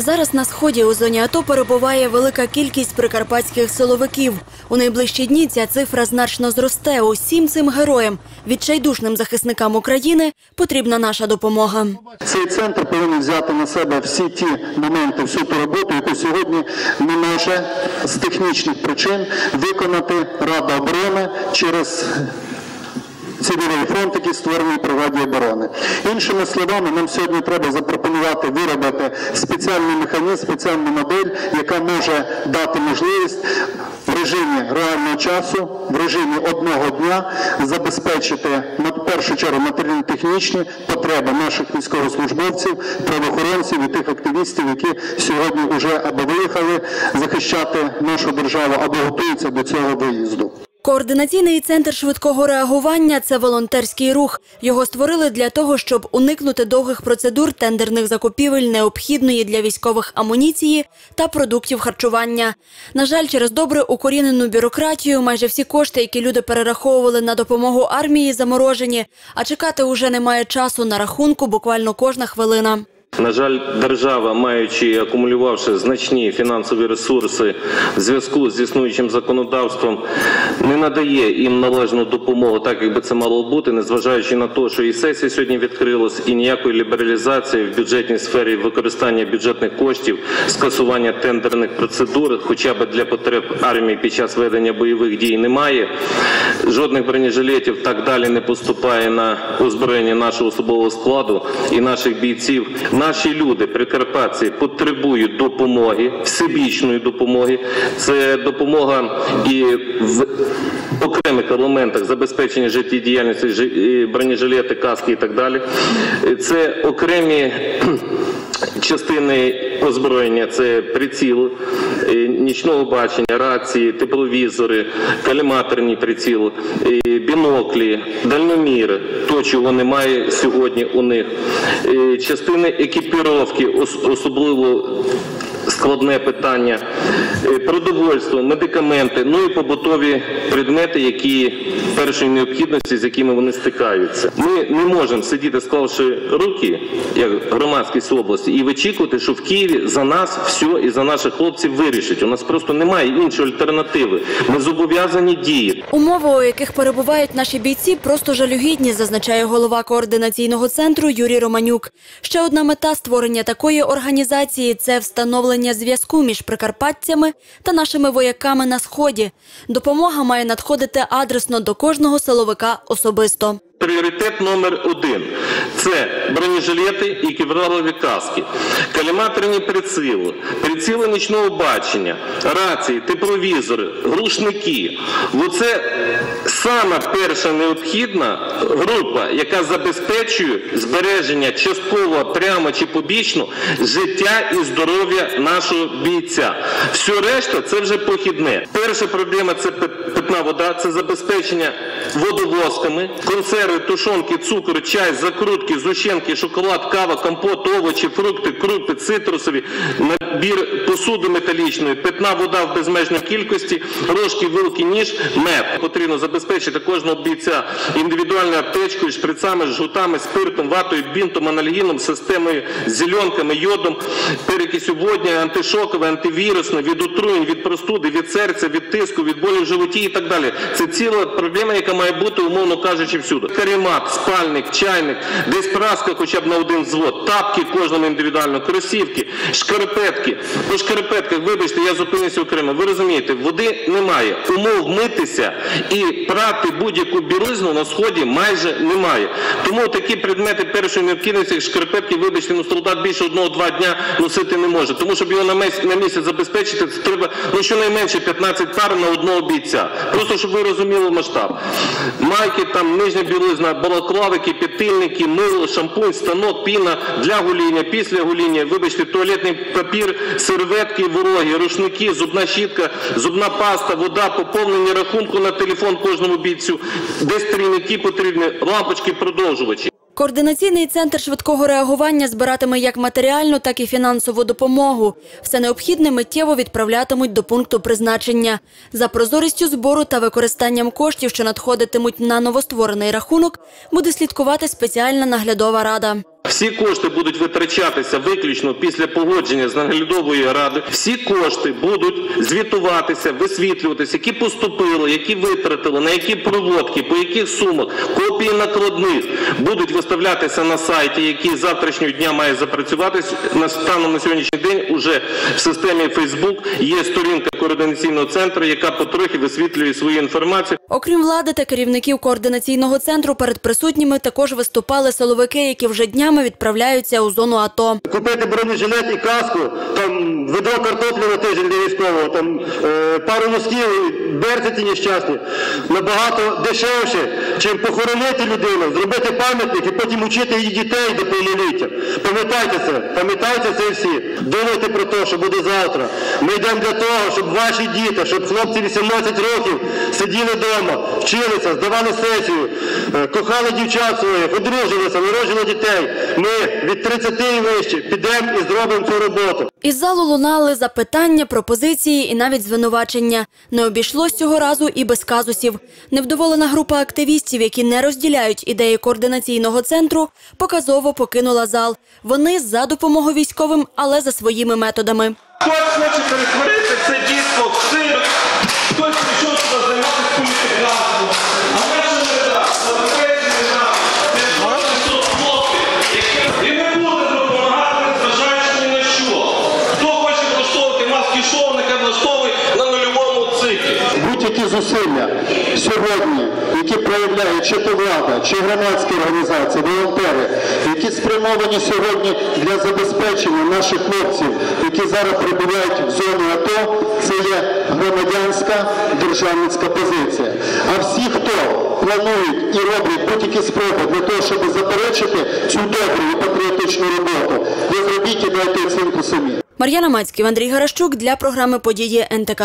Зараз на сході у зоні АТО перебуває велика кількість прикарпатських силовиків. У найближчі дні ця цифра значно зросте. Усім цим героям, відчайдушним захисникам України, потрібна наша допомога. Цей центр повинен взяти на себе всі ті моменти, всю ту роботу, яку сьогодні не може з технічних причин виконати Рада оборони через цивільний фонд, який створений при Раді оборони. Іншими словами, нам сьогодні треба запропонувати виробити спеціальний механізм, спеціальну модель, яка може дати можливість в режимі реального часу, в режимі одного дня забезпечити на першу чергу матеріально-технічні потреби наших військовослужбовців, правоохоронців і тих активістів, які сьогодні вже або виїхали захищати нашу державу, або готуються до цього виїзду. Координаційний центр швидкого реагування це волонтерський рух. Його створили для того, щоб уникнути довгих процедур тендерних закупівель необхідної для військових амуніції та продуктів харчування. На жаль, через добре укорінену бюрократію майже всі кошти, які люди перераховували на допомогу армії, заморожені, а чекати уже немає часу на рахунку буквально кожна хвилина. На жаль, держава, маючи і акумулювавши значні фінансові ресурси в зв'язку з існуючим законодавством, не надає їм належну допомогу, так як би це мало бути, незважаючи на те, що і сесія сьогодні відкрилась, і ніякої лібералізації в бюджетній сфері використання бюджетних коштів, скасування тендерних процедур, хоча б для потреб армії під час ведення бойових дій, немає. Жодних бронежилетів так далі не поступає на озброєння нашого особового складу і наших бійців. Наші люди, прикарпатці, потребують допомоги, всебічної допомоги. Це допомога і в окремих елементах забезпечення життєдіяльності жи- бронежилети, каски і так далі. Це окремі частини озброєння це приціл е, нічного бачення, рації, тепловізори, каліматорні приціл, е, біноклі, дальноміри, то чого немає сьогодні у них. Е, Частини екіпіровки, ос- особливо складне питання, Е, продовольство, медикаменти, ну і побутові предмети, які першої необхідності, з якими вони стикаються. Ми не можемо сидіти, склавши руки, як громадськість області, і вичікувати, що в Києві за нас все і за наших хлопців вирішить. У нас просто немає іншої альтернативи. Ми зобов'язані діяти. Умови, у яких перебувають наші бійці, просто жалюгідні, зазначає голова координаційного центру Юрій Романюк. Ще одна мета створення такої організації це встановлення зв'язку між прикарпатцями та нашими вояками на сході. Допомога має надходити адресно до кожного силовика особисто. Пріоритет номер один це бронежилети і кевларові каски, каліматорні приціли, приціли нічного бачення, рації, тепловізори, глушники. Оце саме перша необхідна група, яка забезпечує збереження частково прямо чи побічно життя і здоров'я нашого бійця. Все решта це вже похідне. Перша проблема це питна вода, це забезпечення водовозками, консерви, тушонки, цукор, чай, закрутки, зущенки, шоколад, кава, компот, овочі, фрукти, крупи, цитрусові, набір посуди металічної, питна вода в безмежній кількості, рожки, вилки, ніж, мед. Потрібно забезпечити кожного бійця індивідуальною аптечкою, шприцами, жгутами, спиртом, ватою, бінтом, анальгіном, системою, зеленками, йодом, перекисю водня, антишокове, антивірусне, від отруєнь, від простуди, від серця, від тиску, від болю в животі і так далі. Це ціла проблема, яка має бути, умовно кажучи, всюди. Каремат, спальник, чайник, десь праска хоча б на один взвод, тапки кожному індивідуально, кросівки, шкарпетки. По шкарпетках, вибачте, я зупинюся окремо. Ви розумієте, води немає. Умов митися і прати будь-яку білизну на сході майже немає. Тому такі предмети першої необхідності, як шкарпетки, вибачте, ну солдат більше одного-два дня носити не може. Тому щоб його на місяць забезпечити, це треба ну щонайменше 15 пар на одного бійця. Просто щоб ви розуміли масштаб. Майки, там нижня білизна, балаклави, кипятильники, мило, шампунь, станок, піна для гоління, після гоління, вибачте, туалетний папір, серветки вороги, рушники, зубна щітка, зубна паста, вода, поповнення рахунку на телефон кожному бійцю, десь стрільники потрібні, лампочки, продовжувачі. Координаційний центр швидкого реагування збиратиме як матеріальну, так і фінансову допомогу. Все необхідне миттєво відправлятимуть до пункту призначення. За прозорістю збору та використанням коштів, що надходитимуть на новостворений рахунок, буде слідкувати спеціальна наглядова рада. Всі кошти будуть витрачатися виключно після погодження з наглядовою радою. Всі кошти будуть звітуватися, висвітлюватися, які поступили, які витратили, на які проводки, по яких сумах, копії накладних будуть виставлятися на сайті, який завтрашнього дня має запрацювати. На станом на сьогоднішній день уже в системі Facebook є сторінка координаційного центру, яка потрохи висвітлює свою інформацію. Окрім влади та керівників координаційного центру, перед присутніми також виступали силовики, які вже днями відправляються у зону АТО. Купити бронежилет і каску, там ведро картоплі на тиждень для військового, там е, пару носків, берці нещасні, набагато дешевше, чим похоронити людину, зробити пам'ятник і потім учити її дітей до повноліття. Пам'ятайте це, пам'ятайте це всі. Думайте про те, що буде завтра. Ми йдемо для того, щоб ваші діти, щоб хлопці 18 років сиділи вдома, вчилися, здавали сесію, е, кохали дівчат своїх, одружилися, народжили дітей. Ми від 30 і вище підемо і зробимо цю роботу. Із залу лунали запитання, пропозиції і навіть звинувачення. Не обійшлось цього разу і без казусів. Невдоволена група активістів, які не розділяють ідеї координаційного центру, показово покинула зал. Вони за допомогу військовим, але за своїми методами. Хтось хоче перетворити це дійство в цирк, хтось прийшов зусилля сьогодні, які проявляють чи то влада, чи громадські організації, волонтери, які спрямовані сьогодні для забезпечення наших хлопців, які зараз перебувають в зоні АТО, це є громадянська державницька позиція. А всі, хто планують і роблять будь-які спроби для того, щоб заперечити цю добру і патріотичну роботу, ви зробіть і дайте оцінку самі. Мар'яна Мацьків, Андрій Гарашчук для програми «Події НТК».